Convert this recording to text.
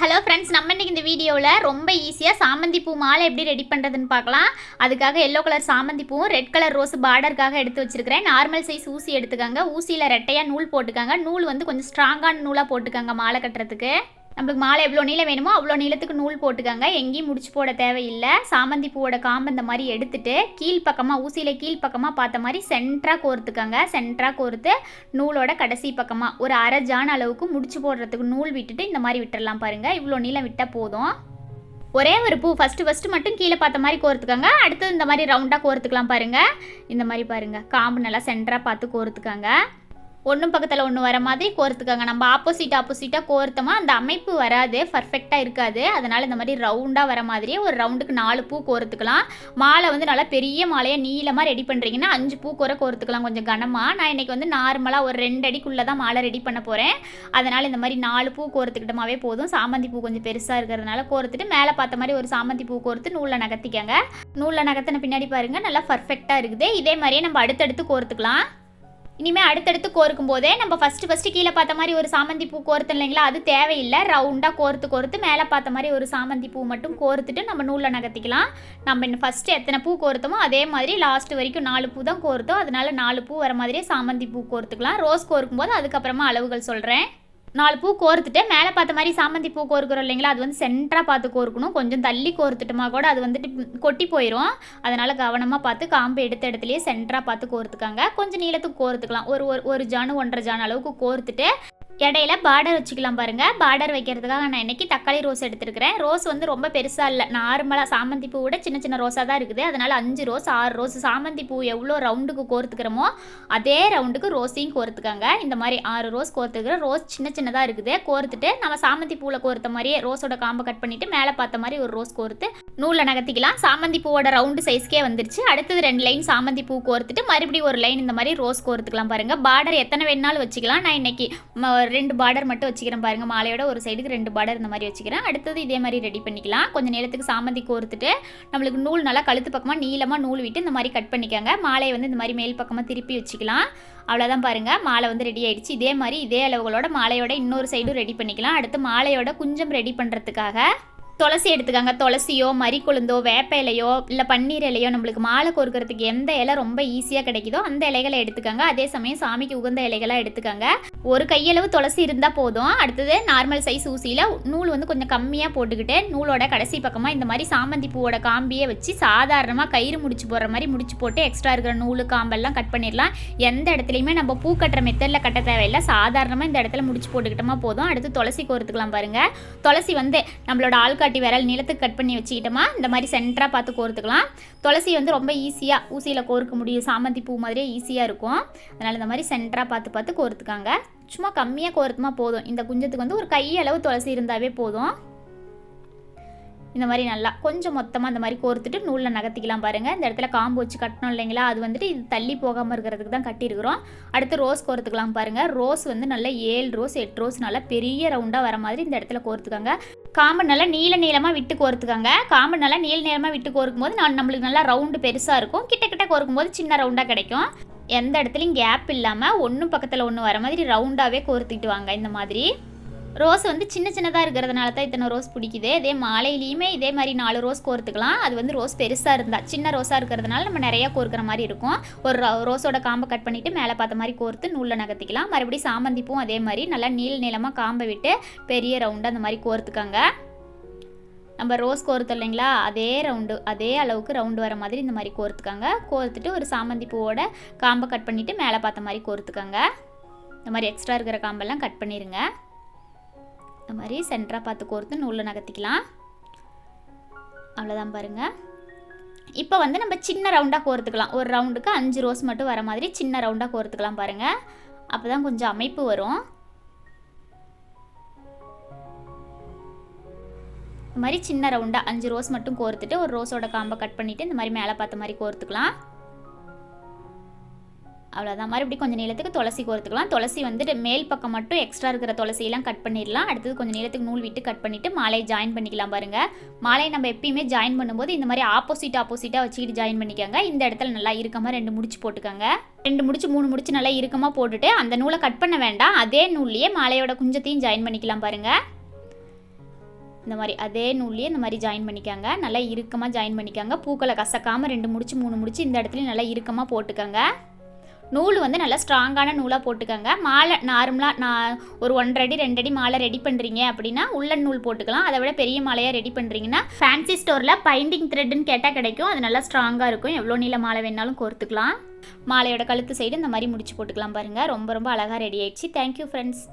Hello friends நம்ம இன்னைக்கு இந்த வீடியோவில் ரொம்ப ஈஸியாக சாமந்தி பூ மாலை எப்படி ரெடி பண்ணுறதுன்னு பார்க்கலாம். அதுக்காக எல்லோ கலர் சாமந்தி பூவும் ரெட் கலர் ரோஸ் பார்டருக்காக எடுத்து வச்சுருக்கிறேன். நார்மல் சைஸ் ஊசி எடுத்துக்காங்க. ஊசியில் ரெட்டையாக நூல் போட்டுக்காங்க. நூல் வந்து கொஞ்சம் ஸ்ட்ராங்கான நூலாக போட்டுக்காங்க மாலை கட்டுறதுக்கு. நம்மளுக்கு மாலை எவ்வளோ நீளம் வேணுமோ அவ்வளோ நீளத்துக்கு நூல் போட்டுக்கோங்க. எங்கேயும் முடிச்சு போட தேவையில்லை. சாமந்தி பூவோட காம்பு இந்த மாதிரி எடுத்துட்டு கீழ்ப்பக்கமாக ஊசியில் கீழ்ப்பக்கமாக பார்த்த மாதிரி சென்டராக கோர்த்துக்கோங்க. சென்டராக கோர்த்து நூலோட கடைசி பக்கமாக ஒரு அரை ஜான் அளவுக்கு முடிச்சு போடுறதுக்கு நூல் விட்டுட்டு இந்த மாதிரி விட்டுறலாம் பாருங்கள் இவ்வளோ நீளம் விட்டால் போதும். ஒரே ஒரு பூ ஃபஸ்ட்டு ஃபஸ்ட்டு மட்டும் கீழே பார்த்த மாதிரி கோர்த்துக்கோங்க. அடுத்து இந்த மாதிரி ரவுண்டாக கோர்த்துக்கலாம் பாருங்கள் இந்த மாதிரி பாருங்கள் காம்பு நல்லா சென்டராக பார்த்து கோர்த்துக்கோங்க. ஒன்றும் பக்கத்தில் ஒன்று வர மாதிரி கோர்த்துக்கோங்க. நம்ம ஆப்போசிட் ஆப்போசிட்டாக கோர்த்தோமா அந்த அமைப்பு வராது. பர்ஃபெக்டாக இருக்காது. அதனால் இந்த மாதிரி ரவுண்டாக வர மாதிரியே ஒரு ரவுண்டுக்கு நாலு பூ கோர்த்துக்கலாம். மாலை வந்து நல்லா பெரிய மாலையாக நீளமாக ரெடி பண்ணுறீங்கன்னா அஞ்சு பூ கோர கோர்த்துக்கலாம் கொஞ்சம் கனமாக நான் இன்றைக்கி வந்து நார்மலாக ஒரு ரெண்டு அடிக்குள்ளே தான் மாலை ரெடி பண்ண போகிறேன் அதனால் இந்த மாதிரி நாலு பூ கோர்த்துக்கிட்டமாவே போதும். சாமந்தி பூ கொஞ்சம் பெருசாக இருக்கிறதுனால கோர்த்துட்டு மேலே பார்த்த மாதிரி ஒரு சாமந்தி பூ கோர்த்து நூலில் நகர்த்திக்கங்க. நூலில் நகர்த்தின பின்னாடி பாருங்கள் நல்லா பர்ஃபெக்டாக இருக்குது. இதே மாதிரியே நம்ம அடுத்தடுத்து கோர்த்துக்கலாம். இனிமேல் அடுத்தடுத்து கோர்க்கும் போதே நம்ம ஃபஸ்ட்டு ஃபஸ்ட்டு கீழே பார்த்த மாதிரி ஒரு சாமந்தி பூ கோர்த்து இல்லைங்களா? அது தேவையில்லை. ரவுண்டாக கோர்த்து கோர்த்து மேலே பார்த்த மாதிரி ஒரு சாமந்தி பூ மட்டும் கோர்த்துட்டு நம்ம நூலில் நகர்த்திக்கலாம். நம்ம இன்னும் ஃபஸ்ட்டு எத்தனை பூ கோர்த்தோமோ அதே மாதிரி லாஸ்ட் வரைக்கும் நாலு பூ தான் கோர்த்தோம். அதனால நாலு பூ வர மாதிரியே சாமந்தி பூ கோர்த்துக்கலாம். ரோஸ் கோர்க்கும் போது அதுக்கப்புறமா அளவுகள் சொல்கிறேன் நாலு பூ கோர்த்துட்டு மேலே பார்த்த மாதிரி சாமந்தி பூ கோர்க்குறோம் இல்லைங்களா? அது வந்து சென்டராக பார்த்து கோர்க்கணும். கொஞ்சம் தள்ளி கோர்த்துட்டோமா கூட அது வந்துட்டு கொட்டி போயிடும் அதனால் கவனமாக பார்த்து காம்பு எடுத்த இடத்துலையே சென்டராக பார்த்து கோர்த்துக்காங்க. கொஞ்சம் நீளத்துக்கு கோர்த்துக்கலாம். ஒரு ஒரு ஒரு ஜானு ஒன்றரை ஜான் அளவுக்கு கோர்த்துட்டு இடையில பார்டர் வச்சுக்கலாம் பாருங்க. பார்டர் வைக்கிறதுக்காக நான் இன்னைக்கு தக்காளி ரோஸ் எடுத்துருக்கிறேன். ரோஸ் வந்து ரொம்ப பெருசாக இல்லை. நார்மலாக சாமந்தி பூ விட சின்ன சின்ன ரோஸாக தான் இருக்குது. அதனால் அஞ்சு ரோஸ் ஆறு ரோஸ் சாமந்தி பூ எவ்வளோ ரவுண்டுக்கு கோர்த்துக்கிறோமோ அதே ரவுண்டுக்கு ரோஸையும் கோர்த்துக்காங்க. இந்த மாதிரி ஆறு ரோஸ் கோர்த்துக்கிறேன் ரோஸ் சின்ன சின்னதாக இருக்குது. கோர்த்துட்டு நம்ம சாமந்தி பூவில் கோர்த்த மாதிரியே ரோஸோட காம்பை கட் பண்ணிவிட்டு மேலே பார்த்த மாதிரி ஒரு ரோஸ் கோர்த்து நூலில் நகர்த்திக்கலாம். சாமந்தி பூவோட ரவுண்டு சைஸ்க்கே வந்துருச்சு. அடுத்தது ரெண்டு லைன் சாமந்தி பூ கோர்த்துட்டு மறுபடியும் ஒரு லைன் இந்த மாதிரி ரோஸ் கோர்த்துக்கலாம் பாருங்கள் பார்டர் எத்தனை வேணாலும் வச்சுக்கலாம். நான் இன்னைக்கு ரெண்டு பார்டர் மட்டும் வச்சுக்கிறேன் பாருங்கள் மாலையோட ஒரு சைடுக்கு ரெண்டு பார்டர் இந்த மாதிரி வச்சுக்கிறேன். அடுத்தது இதே மாதிரி ரெடி பண்ணிக்கலாம். கொஞ்சம் நேரத்துக்கு சாமந்தி கோர்த்துட்டு நம்மளுக்கு நூல் நல்லா கழுத்து பக்கமாக நீளமாக நூல் விட்டு இந்த மாதிரி கட் பண்ணிக்கோங்க. மாலையை வந்து இந்த மாதிரி மேல் பக்கமாக திருப்பி வச்சுக்கலாம். அவ்வளோதான் பாருங்கள் மாலை வந்து ரெடி ஆகிடுச்சு இதே மாதிரி இதே அளவுகளோட மாலையோட இன்னொரு சைடும் ரெடி பண்ணிக்கலாம். அடுத்து மாலையோட குஞ்சம் ரெடி பண்ணுறதுக்காக துளசி எடுத்துக்கோங்க. துளசியோ மறிக்கொழுந்தோ வேப்ப இலையோ இல்லை பன்னீர் இலையோ நம்மளுக்கு மாலை கோர்க்கறதுக்கு எந்த இலை ரொம்ப ஈஸியாக கிடைக்குதோ அந்த இலைகளை எடுத்துக்கோங்க. அதே சமயம் சாமிக்கு உகந்த இலைகளாக எடுத்துக்கோங்க. ஒரு கையளவு துளசி இருந்தால் போதும். அடுத்தது நார்மல் சைஸ் ஊசியில் நூல் வந்து கொஞ்சம் கம்மியாக போட்டுக்கிட்டு நூலோட கடைசி பக்கமாக இந்த மாதிரி சாமந்தி பூவோட காம்பியை வச்சு சாதாரணமாக கயிறு முடிச்சு போடுற மாதிரி முடிச்சு போட்டு எக்ஸ்ட்ரா இருக்கிற நூலு காம்பெல்லாம் கட் பண்ணிடலாம். எந்த இடத்துலையுமே நம்ம பூ கட்டுற மெத்தடில் கட்ட தேவையில்லை. சாதாரணமாக இந்த இடத்துல முடிச்சு போட்டுக்கிட்டோமா போதும். அடுத்து துளசி கோர்த்துக்கலாம் பாருங்கள் துளசி வந்து நம்மளோட ஆள்காட்டு விரல் நிலத்துக்கு கட் பண்ணி வச்சுக்கிட்டோமா இந்த மாதிரி சென்டராக பார்த்து கோர்த்துக்கலாம். துளசி வந்து ரொம்ப ஈஸியாக ஊசியில் கோர்க்க முடியும். சாமந்தி பூ மாதிரியே ஈஸியாக இருக்கும். அதனால் இந்த மாதிரி சென்டராக பார்த்து பார்த்து கோர்த்துக்காங்க. சும்மா கம்மியாக கோர்த்துமா போதும். இந்த குஞ்சத்துக்கு வந்து ஒரு கையளவு துளசி இருந்தாவே போதும். இந்த மாதிரி நல்லா கொஞ்சம் மொத்தமாக இந்த மாதிரி கோர்த்துட்டு நூலில் நகர்த்திக்கலாம் பாருங்கள் இந்த இடத்துல காம்பு வச்சு கட்டணும் இல்லைங்களா? அது வந்துட்டு இது தள்ளி போகாமல் இருக்கிறதுக்கு தான் கட்டியிருக்கிறோம். அடுத்து ரோஸ் கோர்த்துக்கலாம் பாருங்கள் ரோஸ் வந்து நல்லா ஏழு ரோஸ் எட்டு ரோஸ் நல்லா பெரிய ரவுண்டாக வர மாதிரி இந்த இடத்துல கோர்த்துக்கோங்க. காம்பு நல்லா நீல நீளமாக விட்டு கோர்த்துக்கோங்க. காம்பு நல்லா நீல நீளமாக விட்டு கோர்க்கும் போது நான் நம்மளுக்கு நல்லா ரவுண்டு பெருசாக இருக்கும். கிட்ட கிட்ட கோர்க்கும் போது சின்ன ரவுண்டாக கிடைக்கும். எந்த இடத்துலையும் கேப் இல்லாமல் ஒன்றும் பக்கத்தில் ஒன்று வர மாதிரி ரவுண்டாகவே கோர்த்துக்கிட்டு வாங்க இந்த மாதிரி. ரோஸ் வந்து சின்ன சின்னதாக இருக்கிறதுனால தான் இத்தனை ரோஸ் பிடிக்குது. இதே மாலையிலையுமே இதே மாதிரி நாலு ரோஸ் கோர்த்துக்கலாம். அது வந்து ரோஸ் பெருசாக இருந்தால் சின்ன ரோஸாக இருக்கிறதுனால நம்ம நிறையா கோர்க்குற மாதிரி இருக்கும். ஒரு ரோ- ரோஸோட காம்பை கட் பண்ணிவிட்டு மேலே பார்த்த மாதிரி கோர்த்து நூலில் நகர்த்திக்கலாம். மறுபடியும் சாமந்திப்பூவும் அதே மாதிரி நல்லா நீள் நீளமாக காம்பை விட்டு பெரிய ரவுண்டாக அந்த மாதிரி கோர்த்துக்கோங்க. நம்ம ரோஸ் கோர்த்து இல்லைங்களா? அதே ரவுண்டு அதே அளவுக்கு ரவுண்டு வர மாதிரி இந்த மாதிரி கோர்த்துக்கோங்க. கோர்த்துட்டு ஒரு சாமந்தி பூவோட காம்பை கட் பண்ணிவிட்டு மேலே பார்த்த மாதிரி கோர்த்துக்கோங்க. இந்த மாதிரி எக்ஸ்ட்ரா இருக்கிற காம்பெல்லாம் கட் பண்ணிடுங்க இந்த மாதிரி சென்டராக பார்த்து கோர்த்து நூலில் நகர்த்திக்கலாம். அவ்வளோதான் பாருங்கள் இப்போ வந்து நம்ம சின்ன ரவுண்டாக கோர்த்துக்கலாம். ஒரு ரவுண்டுக்கு அஞ்சு ரோஸ் மட்டும் வர மாதிரி சின்ன ரவுண்டாக கோர்த்துக்கலாம் பாருங்கள் அப்போ தான் கொஞ்சம் அமைப்பு வரும். இந்த மாதிரி சின்ன ரவுண்டாக அஞ்சு ரோஸ் மட்டும் கோர்த்துட்டு ஒரு ரோஸோட காம்பை கட் பண்ணிவிட்டு இந்த மாதிரி மேலே பார்த்த மாதிரி கோர்த்துக்கலாம். அவ்வளோதான் மறுபடியும் கொஞ்சம் நீளத்துக்கு துளசி கோர்த்துக்கலாம். துளசி வந்துட்டு மேல் பக்கம் மட்டும் எக்ஸ்ட்ரா இருக்கிற துளசியெல்லாம் கட் பண்ணிடலாம். அடுத்தது கொஞ்சம் நீளத்துக்கு நூல் விட்டு கட் பண்ணிவிட்டு மாலையை ஜாயின் பண்ணிக்கலாம் பாருங்கள் மாலையை நம்ம எப்பயுமே ஜாயின் பண்ணும்போது இந்த மாதிரி ஆப்போசிட் ஆப்போசிட்டாக வச்சுக்கிட்டு ஜாயின் பண்ணிக்கோங்க. இந்த இடத்துல நல்லா இறுக்கமாக ரெண்டு முடிச்சு போட்டுக்கோங்க. ரெண்டு முடிச்சு மூணு முடிச்சு நல்லா இறுக்கமாக போட்டுட்டு அந்த நூலை கட் பண்ண வேண்டாம். அதே நூல்லையே மாலையோட குஞ்சத்தையும் ஜாயின் பண்ணிக்கலாம் பாருங்கள் இந்த மாதிரி அதே நூல்லையே இந்த மாதிரி ஜாயின் பண்ணிக்கோங்க. நல்லா இறுக்கமாக ஜாயின் பண்ணிக்கோங்க. பூக்களை கசக்காமல் ரெண்டு முடிச்சு மூணு முடிச்சு இந்த இடத்துலையும் நல்லா இறுக்கமாக போட்டுக்கோங்க. நூல் வந்து நல்லா ஸ்ட்ராங்கான நூலாக போட்டுக்கோங்க. மாலை நார்மலாக நான் ஒரு ஒன்றரை அடி ரெண்டு அடி மாலை ரெடி பண்ணுறீங்க அப்படின்னா உள்ளன் நூல் போட்டுக்கலாம். அதை விட பெரிய மாலையாக ரெடி பண்ணுறீங்கன்னா ஃபேன்சி ஸ்டோரில் பைண்டிங் த்ரெட்டுன்னு கேட்டால் கிடைக்கும். அது நல்லா ஸ்ட்ராங்காக இருக்கும். எவ்வளோ நீள மாலை வேணாலும் கோர்த்துக்கலாம். மாலையோட கழுத்து சைடு இந்த மாதிரி முடிச்சு போட்டுக்கலாம் பாருங்கள் ரொம்ப ரொம்ப அழகாக ரெடி ஆயிடுச்சு. Thank you friends